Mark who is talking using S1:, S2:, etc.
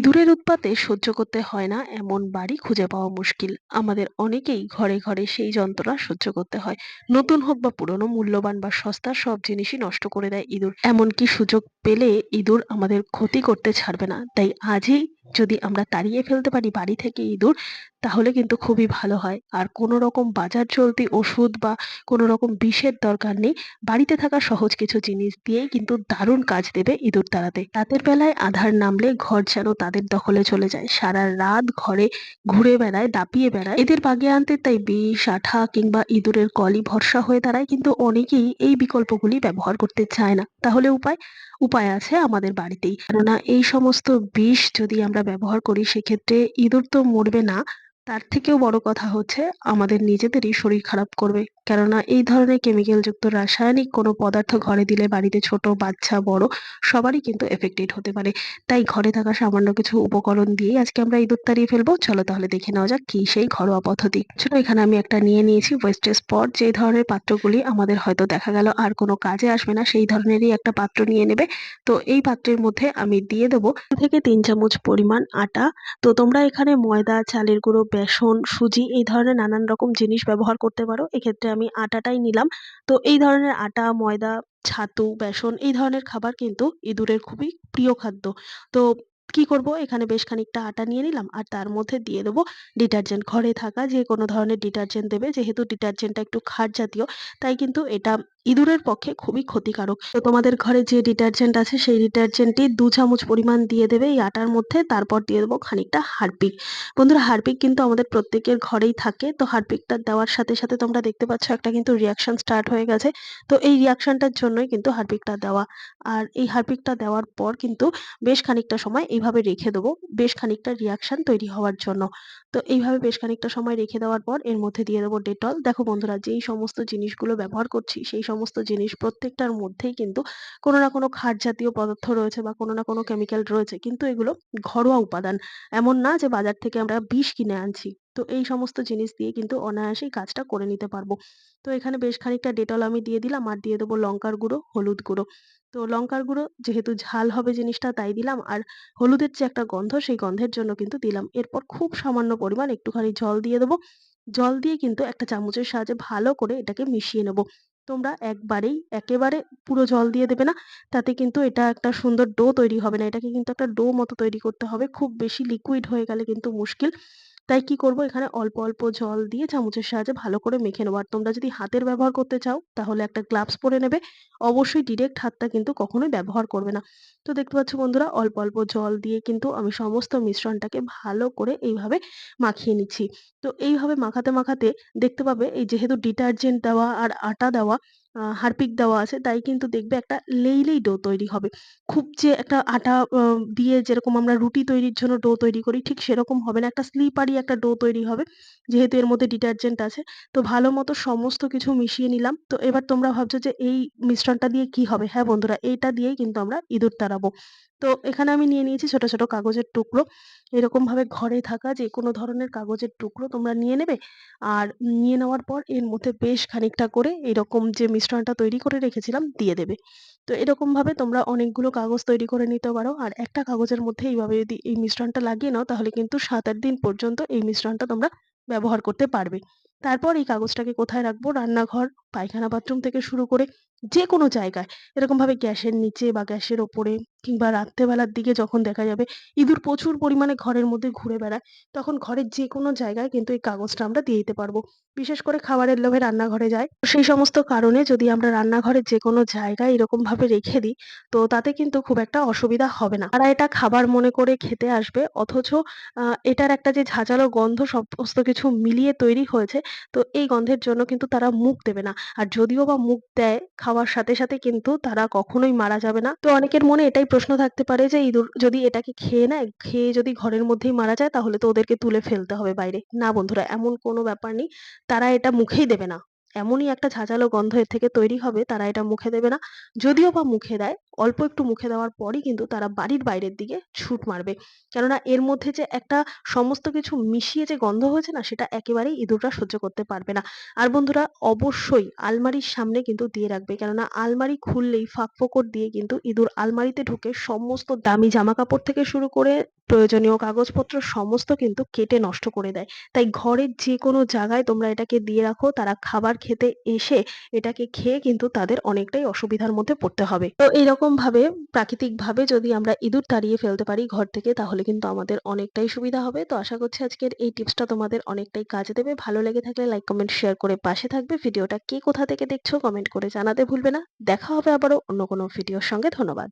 S1: ইঁদুরের উৎপাতে সহ্য করতে হয় না, এমন বাড়ি খুঁজে পাওয়া মুশকিল। আমাদের অনেকেই ঘরে ঘরে সেই যন্ত্রণা সহ্য করতে হয়। নতুন হোক বা পুরনো, মূল্যবান বা সস্তা সব জিনিসই নষ্ট করে দেয় ইঁদুর। এমনকি সুযোগ পেলে ইঁদুর আমাদের ক্ষতি করতে ছাড়বে না। তাই আজই যদি আমরা তাড়িয়ে ফেলতে পারি বাড়ি থেকে ইঁদুর, তাহলে কিন্তু খুবই ভালো হয়। আর কোনো রকম বাজার চলতি ওষুধ বা কোনো রকম বিষের দরকার নেই। বাড়িতে থাকা সহজ কিছু জিনিস দিয়েই কিন্তু দারুণ কাজ দেবে ইঁদুর তাড়াতে। রাতের বেলায় আধার নামলে ঘর যেন তাদের দখলে চলে যায়। সারা রাত ঘরে ঘুরে বেড়ায়, দাপিয়ে বেড়ায়। এদের বাগে আনতে তাই বিষ, আঠা কিংবা ইঁদুরের কলি ভরসা হয়ে দাঁড়ায় কিন্তু অনেকেই এই বিকল্পগুলি ব্যবহার করতে চায় না। তাহলে উপায় উপায় আছে আমাদের বাড়িতেই। কেননা এই সমস্ত বিষ যদি আমরা ব্যবহার করি সেক্ষেত্রে ইঁদুর তো মরবে না। তার থেকেও বড় কথা হচ্ছে, আমাদের নিজেদেরই শরীর খারাপ করবে। কেননা এই ধরনের কেমিক্যাল যুক্ত রাসায়নিক কোনো পদার্থ ঘরে দিলে বাড়িতে ছোট, বাচ্চা, বড় সবারই কিন্তু এফেক্টেড হতে পারে। তাই ঘরে থাকা সামান্য কিছু উপকরণ দিয়েই আজকে আমরা ইঁদুর তাড়িয়ে ফেলব। চলো তাহলে দেখে নেওয়া যাক কি সেই ঘরোয়া পদ্ধতি। চলো এখানে আমি একটা নিয়ে নিয়েছি ওয়েস্টেজ স্পট যে ধরনের পাত্রগুলি আমাদের হয়তো দেখা গেল আর কোনো কাজে আসবে না, সেই ধরনেরই একটা পাত্র নিয়ে নেবে। তো এই পাত্রের মধ্যে আমি দিয়ে দেবো থেকে তিন চামচ পরিমাণ আটা। তো তোমরা এখানে ময়দা, চালের গুঁড়ো বেসন সুজি এই ধরনের নানান রকম জিনিস ব্যবহার করতে পারো। এক্ষেত্রে আমি আটাটাই নিলাম। তো এই ধরনের আটা, ময়দা, ছাতু, বেসন এই ধরনের খাবার কিন্তু ইঁদুরের খুবই প্রিয় খাদ্য। তো কি করব? এখানে বেশ খানিকটা আটা নিয়ে নিলাম আর তার মধ্যে দিয়ে দেবো ডিটারজেন্ট। ঘরে থাকা যে কোনো ধরনের ডিটারজেন্ট দেবে, যেহেতু ডিটারজেন্টটা একটু ক্ষার জাতীয়, তাই কিন্তু এটা ইঁদুরের পক্ষে খুবই ক্ষতিকারক। তো তোমাদের ঘরে যে ডিটারজেন্ট আছে, সেই ডিটারজেন্টটি দু চামচ পরিমাণ দিয়ে দেবে এই আটার মধ্যে, তারপর দিয়ে দেবো খানিকটা হারপিক। বন্ধুরা, হারপিক কিন্তু আমাদের প্রত্যেকের ঘরেই থাকে, তো হারপিকটা দেওয়ার সাথে সাথে তোমরা দেখতে পাচ্ছ একটা কিন্তু রিয়াকশন স্টার্ট হয়ে গেছে। তো এই রিয়াকশনটার জন্যই কিন্তু হারপিকটা দেওয়া। আর এই হারপিকটা দেওয়ার পর কিন্তু বেশ খানিকটা সময় এইভাবে রেখে দেবো। বেশ খানিকটা রিয়াকশন তৈরি হওয়ার জন্য। তো এইভাবে বেশ খানিকটা সময় রেখে দেওয়ার পর এর মধ্যে দিয়ে দেবো ডেটল দেখো বন্ধুরা, যেই সমস্ত জিনিসগুলো ব্যবহার করছি, সেই সমস্ত জিনিস প্রত্যেকটার মধ্যেই কিন্তু কোনো না কোনো খাট জাতীয় পদার্থ রয়েছে বা কোনো না কোনো কেমিক্যাল রয়েছে। কিন্তু এগুলো ঘরোয়া উপাদান। এমন না যে বাজার থেকে আমরা বিষ কিনে আনছি। তো এই সমস্ত জিনিস দিয়ে কিন্তু অনায়াসেই কাজটা করে নিতে পারব। তো এখানে বেশ খানিকটা ডেটল আমি দিয়ে দিলাম আর দিয়ে দেবো লঙ্কার গুঁড়ো, হলুদ গুঁড়ো। তো লঙ্কার গুঁড়ো যেহেতু ঝাল হবে জিনিসটা তাই দিলাম আর হলুদের যে একটা গন্ধ সেই গন্ধের জন্য কিন্তু দিলাম। এরপর খুব সামান্য পরিমাণ একটুখানি জল দিয়ে দেবো। জল দিয়ে কিন্তু একটা চামচের সাহায্যে ভালো করে এটাকে মিশিয়ে নেব। তোমরা একবারেই একেবারে পুরো জল দিয়ে দেবে না, তাতে কিন্তু এটা একটা সুন্দর ডো তৈরি হবে না। এটাকে কিন্তু একটা ডো মতো তৈরি করতে হবে। খুব বেশি লিকুইড হয়ে গেলে কিন্তু মুশকিল। তাই কি করব? এখানে অল্প অল্প জল দিয়ে চামচের সাহায্যে ভালো করে মেখে নেব। আর তোমরা যদি হাতের ব্যবহার করতে চাও, তাহলে একটা গ্লাভস পরে নেবে। অবশ্যই ডিরেক্ট হাতটা কিন্তু কখনোই ব্যবহার করবে না। তো দেখতে পাচ্ছ বন্ধুরা, অল্প অল্প জল দিয়ে কিন্তু আমি সমস্ত মিশ্রণটাকে ভালো করে এইভাবে মাখিয়ে নিচ্ছি। তো এইভাবে মাখাতে মাখাতে দেখতে পাবে, এই যেহেতু ডিটারজেন্ট দেওয়া আর আটা দেওয়া হারপিক দেওয়া আছে, তাই কিন্তু দেখবে একটা লেইলেই ডো তৈরি হবে। খুব যে একটা আটা দিয়ে যেরকম আমরা রুটি তৈরির জন্য ডো তৈরি করি, ঠিক সেরকম হবে না। একটা স্লিপারি একটা ডো তৈরি হবে, যেহেতু এর মধ্যে ডিটারজেন্ট আছে। তো ভালো মতো সমস্ত কিছু মিশিয়ে নিলাম। তো এবার তোমরা ভাবছ যে এই মিশ্রণটা দিয়ে কি হবে? হ্যাঁ বন্ধুরা, এইটা দিয়েই কিন্তু আমরা ইঁদুর তাড়াবো। তো এখানে আমি নিয়ে নিয়েছি ছোট ছোট কাগজের টুকরো। এরকম ভাবে ঘরে থাকা যে কোনো ধরনের কাগজের টুকরো তোমরা নিয়ে নেবে। আর নিয়ে নেওয়ার পর এর মধ্যে বেশ খানিকটা করে এরকম যে মিশ্রণটা তৈরি করে রেখেছিলাম দিয়ে দেবে। তো এরকম ভাবে তোমরা অনেকগুলো কাগজ তৈরি করে নিতে পারো। আর একটা কাগজের মধ্যে এইভাবে যদি এই মিশ্রণটা লাগিয়ে নাও তাহলে কিন্তু সাত আট দিন পর্যন্ত এই মিশ্রণটা তোমরা ব্যবহার করতে পারবে। তারপর এই কাগজটাকে কোথায় রাখব? রান্নাঘর, পায়খানা, বাথরুম থেকে শুরু করে যে কোনো জায়গায়। এরকম ভাবে গ্যাসের নিচে বা গ্যাসের ওপরে কিংবা রাত্রেবেলার দিকে যখন দেখা যাবে ইঁদুর প্রচুর পরিমাণে ঘরের মধ্যে ঘুরে বেড়ায়, তখন ঘরের যে কোনো জায়গায় কিন্তু এই কাগজটা আমরা দিয়ে দিতে পারব। বিশেষ করে খাবারের লোভে রান্নাঘরে যায়। সেই সমস্ত কারণে যদি আমরা রান্নাঘরের যে কোনো জায়গায় এরকম ভাবে রেখে দিই, তো তাতে কিন্তু খুব একটা অসুবিধা হবে না। তারা এটা খাবার মনে করে খেতে আসবে, অথচ এটার একটা যে ঝাঁঝালো গন্ধ সমস্ত কিছু মিলিয়ে তৈরি হয়েছে, তো এই গন্ধের জন্য কিন্তু তারা মুখ দেবে না। আর যদিও বা মুখ দেয়, খাওয়ার সাথে সাথে কিন্তু তারা কখনোই মারা যাবে না। তো অনেকের মনে এটাই প্রশ্ন থাকতে পারে যে, ইঁদুর যদি এটাকে খেয়ে নেয়, খেয়ে যদি ঘরের মধ্যেই মারা যায়, তাহলে তো ওদেরকে তুলে ফেলতে হবে বাইরে। না বন্ধুরা, এমন কোনো ব্যাপার নেই। তারা এটা মুখেই দেবে না। এমনই একটা ঝাঁঝালো গন্ধ এর থেকে তৈরি হবে, তারা এটা মুখে দেবে না। যদিও বা মুখে দেয় অল্প একটু মুখে দেওয়ার পরই কিন্তু তারা বাড়ির বাইরের দিকে ছুট মারবে। কেননা এর মধ্যে যে একটা সমস্ত কিছু মিশিয়ে যে গন্ধ হয়েছে না, সেটা একেবারেই ইঁদুররা সহ্য করতে পারবে না। আর বন্ধুরা, অবশ্যই আলমারির সামনে কিন্তু দিয়ে রাখবে। কেননা আলমারি খুললেই ফাঁক-ফোকর দিয়ে কিন্তু ইঁদুর আলমারিতে ঢুকে সমস্ত দামি জামা কাপড় থেকে শুরু করে প্রয়োজনীয় কাগজপত্র সমস্ত কিন্তু কেটে নষ্ট করে দেয়। তাই ঘরের যে কোনো জায়গায় তোমরা এটাকে দিয়ে রাখো। তারা খাবার খেতে এসে এটাকে খেয়ে কিন্তু তাদের অনেকটাই অসুবিধার মধ্যে পড়তে হবে। তো এইরকমভাবে প্রাকৃতিকভাবে যদি আমরা ইঁদুর তাড়িয়ে ফেলতে পারি ঘর থেকে তাহলে কিন্তু আমাদের অনেকটাই সুবিধা হবে। তো আশা করছি আজকের এই টিপসটা তোমাদের অনেকটাই কাজে দেবে। ভালো লেগে থাকলে লাইক, কমেন্ট, শেয়ার করে পাশে থাকবে। ভিডিওটা কে কোথা থেকে দেখছ কমেন্ট করে জানাতে ভুলবে না। দেখা হবে আবারও অন্য কোনো ভিডিওর সঙ্গে। ধন্যবাদ।